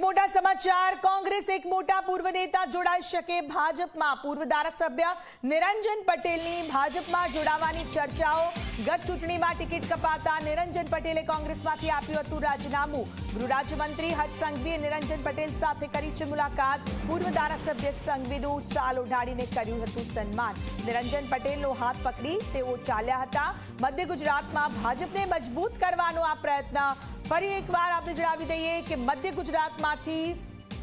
મોટા સમાચાર, કોંગ્રેસ એક મોટા પૂર્વ નેતા જોડાઈ શકે ભાજપમાં. પૂર્વ ધારાસભ્ય નિરંજન પટેલની ભાજપમાં જોડાવાની ચર્ચાઓ. ગત ચૂંટણીમાં ટિકિટ કપાતા નિરંજન પટેલે કોંગ્રેસમાંથી આપ્યું હતું રાજીનામું. ગૃહ હર્ષ સંઘવીએ નિરંજન પટેલ સાથે કરી છે મુલાકાત. પૂર્વ ધારાસભ્ય સંઘવીનું સાલ ઓઢાડીને કર્યું હતું સન્માન. નિરંજન પટેલનો હાથ પકડી તેઓ ચાલ્યા હતા. મધ્ય ગુજરાતમાં ભાજપને મજબૂત કરવાનો આ પ્રયત્ન. ફરી એકવાર આપણે જણાવી દઈએ કે મધ્ય ગુજરાતમાંથી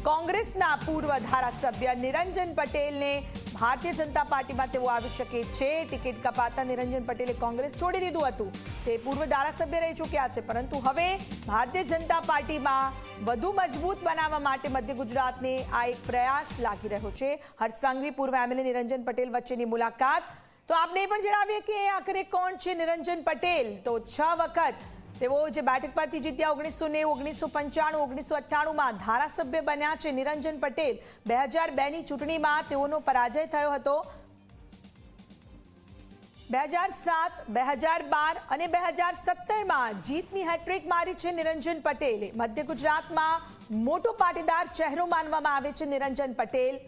કોંગ્રેસના પૂર્વ ધારાસભ્ય નિરંજન પટેલને ભારતીય જનતા પાર્ટીમાં તેઓ આવી શકે છે. ટિકિટ કપાતા નિરંજન પટેલે કોંગ્રેસ છોડી દીધું હતું. તે પૂર્વ ધારાસભ્ય રહી ચૂક્યા છે, પરંતુ હવે ભારતીય જનતા પાર્ટીમાં વધુ મજબૂત બનાવવા માટે મધ્ય ગુજરાતને આ એક પ્રયાસ લાગી રહ્યો છે. હરસંઘવી સંઘવી, પૂર્વ એમએલએ નિરંજન પટેલ વચ્ચેની મુલાકાત. તો આપને પણ જણાવીએ કે આખરે કોણ છે નિરંજન પટેલ? તો છ વખત તેઓ જે બેઠક પરથી જીત્યા ઓગણીસો નેવું ઓગણીસો પંચાણું ઓગણીસો અઠ્ઠાણુંમાં ધારાસભ્ય બન્યા છે નિરંજન પટેલ. બે હજાર બેની ચૂંટણીમાં તેઓનો પરાજય થયો હતો. બે હજાર સાત, બે હજાર બાર અને બે હજાર સત્તરમાં જીતની હેટ્રિક મારી છે નિરંજન પટેલે. મધ્ય ગુજરાતમાં મોટો પાટીદાર ચહેરો માનવામાં આવે છે નિરંજન પટેલ.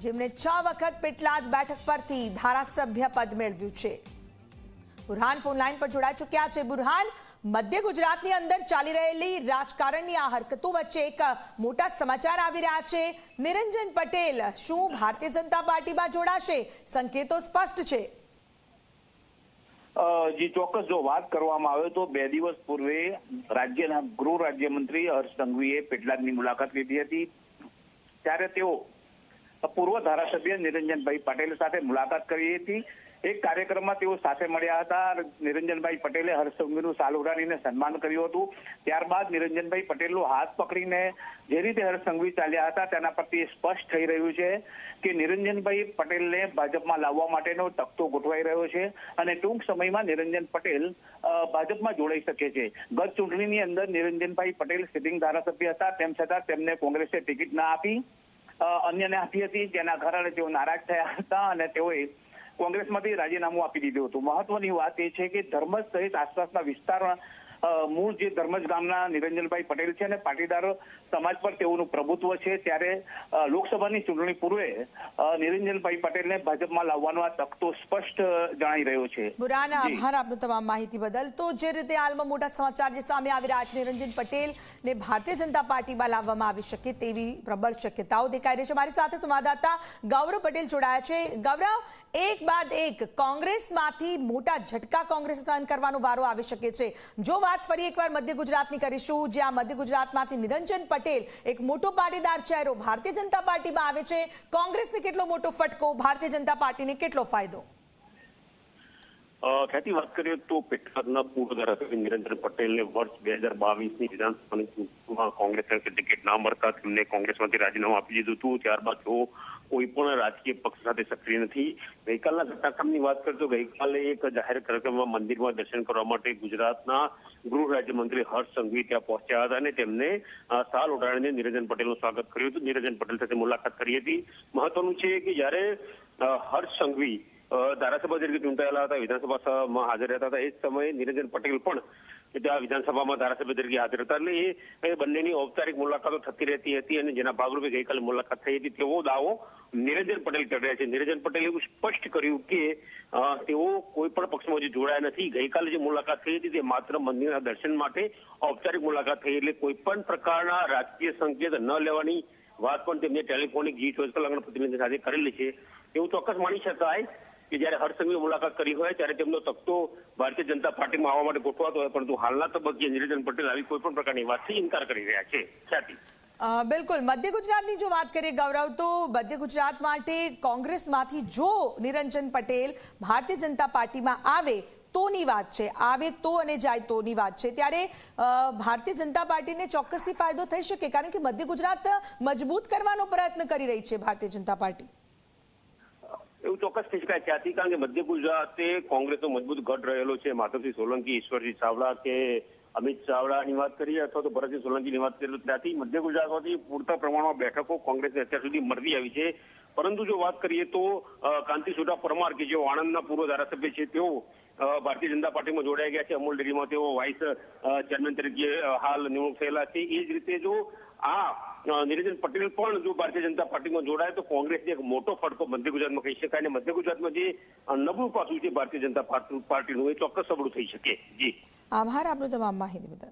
જેમણે છ વખત પેટલાદ બેઠક પરથી ધારાસભ્ય પદ મેળવ્યું છે. બુરહાન ફોન લાઈન પર જોડાઈ ચૂક્યા છે. બુરહાન, મધ્ય ગુજરાતની અંદર ચાલી રહેલી રાજકારણની આ હરકતો વચ્ચે એક મોટા સમાચાર આવી રહ્યા છે. નિરંજન પટેલ, શું ભારતીય જનતા પાર્ટીમાં જોડાશે? સંકેતો સ્પષ્ટ છે. જી, ચોક્કસ જો વાત કરવામાં આવે તો બે દિવસ પૂર્વે રાજ્યના ગૃહ રાજ્યમંત્રી હર્ષ સંઘવીએ પેટલાદની મુલાકાત લીધી હતી. ત્યારે તેઓ પૂર્વ ધારાસભ્ય નિરંજનભાઈ પટેલ સાથે મુલાકાત કરી હતી. એક કાર્યક્રમમાં તેઓ સાથે મળ્યા હતા. નિરંજનભાઈ પટેલે હર્ષસંઘવીનું સાલ ઉડાડીને સન્માન કર્યું હતું. ત્યારબાદ નિરંજનભાઈ પટેલનો હાથ પકડીને જે રીતે હર્ષસંઘવી ચાલ્યા હતા, તેના પરથી સ્પષ્ટ થઈ રહ્યું છે કે નિરંજનભાઈ પટેલને ભાજપમાં લાવવા માટેનો તખતો ગોઠવાઈ રહ્યો છે અને ટૂંક સમયમાં નિરંજન પટેલ ભાજપમાં જોડાઈ શકે છે. ગત ચૂંટણીની અંદર નિરંજનભાઈ પટેલ સિટિંગ ધારાસભ્ય હતા. તેમ છતાં તેમને કોંગ્રેસે ટિકિટ ના આપી. અન્યને આપી હતી. જેના કારણે તેઓ નારાજ થયા હતા અને તેઓએ કોંગ્રેસમાંથી રાજીનામું આપી દીધું હતું. મહત્વની વાત એ છે કે ધર્મજ સહિત આસપાસના વિસ્તારમાં મૂળ જે ધર્મજ ગામના નિરંજનભાઈ પટેલ છે અને પાટીદાર સમાજ પર તેઓનું પ્રભુત્વ છે ત્યારે લોકસભાની ચૂંટણી પૂર્વે નિરંજનભાઈ પટેલને ભાજપમાં લાવવાનો આ તખતો સ્પષ્ટ જણાઈ રહ્યો છે. બુરાના આભાર આપનો તમામ માહિતી બદલ. તો જે રીતે હાલમાં મોટા સમાચાર જે સામે આવી રહ્યા છે નિરંજન પટેલ ને ભારતીય જનતા પાર્ટીમાં લાવવામાં આવી શકે તેવી પ્રબળ શક્યતાઓ દેખાઈ રહી છે. મારી સાથે સંવાદદાતા ગૌરવ પટેલ જોડાયા છે. ગૌરવ એક બાદ એક કોંગ્રેસમાંથી મોટા ઝટકા કોંગ્રેસ સહન કરવાનો વારો આવી શકે છે. જો વાત ફરી એકવાર મધ્ય ગુજરાતની કરીશું, જ્યાં મધ્ય ગુજરાતમાંથી નિરંજન પટેલ, એક મોટો પાટીદાર ચહેરો ભારતીય જનતા પાર્ટીમાં આવે છે. કોંગ્રેસને કેટલો મોટો ફટકો, ભારતીય જનતા પાર્ટીને કેટલો ફાયદો? ખ્યાતિ વાત કરીએ તો પેટલાદના પૂર્વ ધારાસભ્ય નિરંજન પટેલને વર્ષ બે હજાર બાવીસની વિધાનસભાની ચૂંટણીમાં કોંગ્રેસ ટિકિટ ના મળતા તેમને કોંગ્રેસમાંથી રાજીનામું આપી દીધું હતું. ત્યારબાદ તેઓ કોઈ પણ રાજકીય પક્ષ સાથે સક્રિય નથી. ગઈકાલના ઘટનાક્રમની વાત કરીએ તો ગઈકાલે એક જાહેર કાર્યક્રમમાં મંદિરમાં દર્શન કરવા માટે ગુજરાતના ગૃહ રાજ્યમંત્રી હર્ષ સંઘવી ત્યાં પહોંચ્યા હતા અને તેમને સાલ ઉડાડીને નિરંજન પટેલનું સ્વાગત કર્યું હતું. નિરંજન પટેલ સાથે મુલાકાત કરી હતી. મહત્વનું છે કે જ્યારે હર્ષ સંઘવી ધારાસભા તરીકે ચૂંટાયેલા હતા વિધાનસભામાં હાજર રહેતા હતા, એ જ સમયે નિરંજન પટેલ પણ ત્યાં વિધાનસભામાં ધારાસભ્ય તરીકે હાજર હતા. એટલે એ બંનેની ઔપચારિક મુલાકાતો થતી રહેતી હતી અને જેના ભાગરૂપે ગઈકાલે મુલાકાત થઈ હતી. તેવો દાવો નિરંજન પટેલ કરી રહ્યા છે. નિરંજન પટેલે એવું સ્પષ્ટ કર્યું કે તેઓ કોઈ પણ પક્ષમાં જે જોડાયા નથી. ગઈકાલે જે મુલાકાત થઈ હતી તે માત્ર મંદિરના દર્શન માટે ઔપચારિક મુલાકાત થઈ એટલે કોઈ પણ પ્રકારના રાજકીય સંકેત ન લેવાની વાત પણ તેમને ટેલિફોનિક જી ચોવીસ કલાકના પ્રતિનિધિ સાથે કરેલી છે. એવું ચોક્કસ માની શકાય કે જ્યારે હર્ષસંઘવી મુલાકાત કરી હોય, ત્યારે તેમનો તખતો ભારતીય જનતા પાર્ટીમાં આવવા માટે ગોઠવાતો હોય, પરંતુ હાલના તબક્કે નિરંજન પટેલ આવી કોઈ પણ પ્રકારની વાતથી ઇનકાર કરી રહ્યા છે. ખ્યાતિ બિલકુલ. મધ્ય ગુજરાતની જો વાત કરીએ, ગૌરવ, તો મધ્ય ગુજરાત માટે કોંગ્રેસમાંથી જો નિરંજન પટેલ ભારતીય જનતા પાર્ટીમાં આવે, તોની વાત છે. આવે તો અને જાય તોની વાત છે. ત્યારે ભારતીય જનતા પાર્ટીને ચોક્કસથી ફાયદો થઈ શકે, કારણ કે મધ્ય ગુજરાત મજબૂત કરવાનો પ્રયત્ન કરી રહી છે ભારતીય જનતા પાર્ટી. ચોક્કસ ખિસકાય ક્યાંથી કારણ કે મધ્ય ગુજરાતે કોંગ્રેસનો મજબૂત ગઢ રહેલો છે. માધવસિંહ સોલંકી, ઈશ્વરસિંહ ચાવડા કે અમિત ચાવડાની વાત કરીએ અથવા તો ભરતસિંહ સોલંકીની વાત કરીએ ત્યાંથી મધ્ય ગુજરાતમાંથી પૂરતા પ્રમાણમાં બેઠકો કોંગ્રેસને અત્યાર સુધી મળતી આવી છે. પરંતુ જો વાત કરીએ તો કાંતિ સુધા પરમાર કે જેઓ આણંદના પૂર્વ ધારાસભ્ય છે, તેઓ ભારતીય જનતા પાર્ટીમાં જોડાઈ ગયા છે. અમૂલ ડેરીમાં તેઓ વાઇસ ચેરમેન તરીકે હાલ નિમણૂક થયેલા છે. એ જ રીતે જો આ નિરંજન પટેલ પણ જો ભારતીય જનતા પાર્ટીમાં જોડાય, તો કોંગ્રેસને એક મોટો ફટકો મધ્ય ગુજરાતમાં કહી શકાય. અને મધ્ય ગુજરાતમાં જે નબળું પાસું છે ભારતીય જનતા પાર્ટી- પાર્ટીનું, એ ચોક્કસ સબળું થઈ શકે. જી. આભાર આપનો તમામ માહિતી બદલ.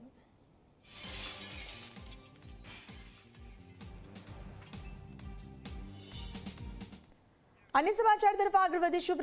અન્ય સમાચાર તરફ આગળ વધીશું.